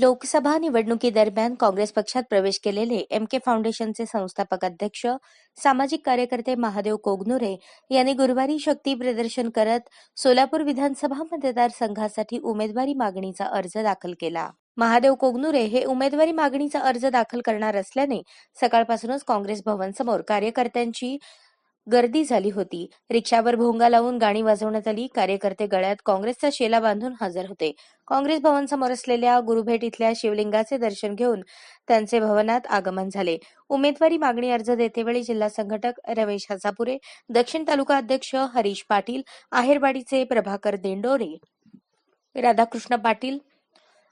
लोकसभा निवडणुकीदरम्यान काँग्रेस पक्षात प्रवेश केलेले एम के फाउंडेशनचे संस्थापक अध्यक्ष सामाजिक कार्यकर्ते महादेव कोगनुरे यांनी गुरुवारी शक्ती प्रदर्शन करत सोलापूर विधानसभा मतदारसंघासाठी उमेदवारी मागणीचा अर्ज दाखल केला. महादेव कोगनुरे हे उमेदवारी मागणीचा अर्ज दाखल करणार असल्याने सकाळपासूनच काँग्रेस भवन समोर कार्यकर्त्यांची गर्दी झाली होती. रिक्षावर भोंगा लावून गाणी वाजवण्यात आली. कार्यकर्ते गळ्यात काँग्रेसचा शेला बांधून हजर होते. काँग्रेस भवन समोर असलेल्या गुरुभेट इथल्या शिवलिंगाचे दर्शन घेऊन त्यांचे भवनात आगमन झाले. उमेदवारी मागणी अर्ज देतेवेळी जिल्हा संघटक रमेश हसापुरे दक्षिण तालुका अध्यक्ष हरीश पाटील आहेरवाडीचे प्रभाकर देंडोरे राधाकृष्ण पाटील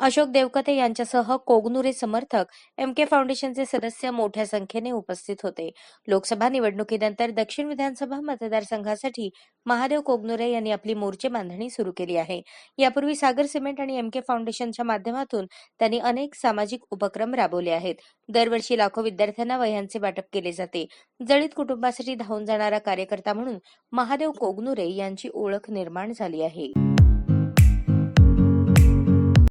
अशोक देवकते यांच्यासह कोगनुरे समर्थक एम के फाउंडेशनचे सदस्य मोठ्या संख्येने उपस्थित होते. लोकसभा निवडणुकीनंतर दक्षिण विधानसभा मतदारसंघासाठी महादेव कोगनुरे यांनी आपली मोर्चे बांधणी सुरू केली आहे. यापूर्वी सागर सिमेंट आणि एम के फाउंडेशनच्या माध्यमातून त्यांनी अनेक सामाजिक उपक्रम राबवले आहेत. दरवर्षी लाखो विद्यार्थ्यांना वह्यांचे वाटप केले जाते. जळीत कुटुंबासाठी धावून जाणारा कार्यकर्ता म्हणून महादेव कोगनुरे यांची ओळख निर्माण झाली आहे.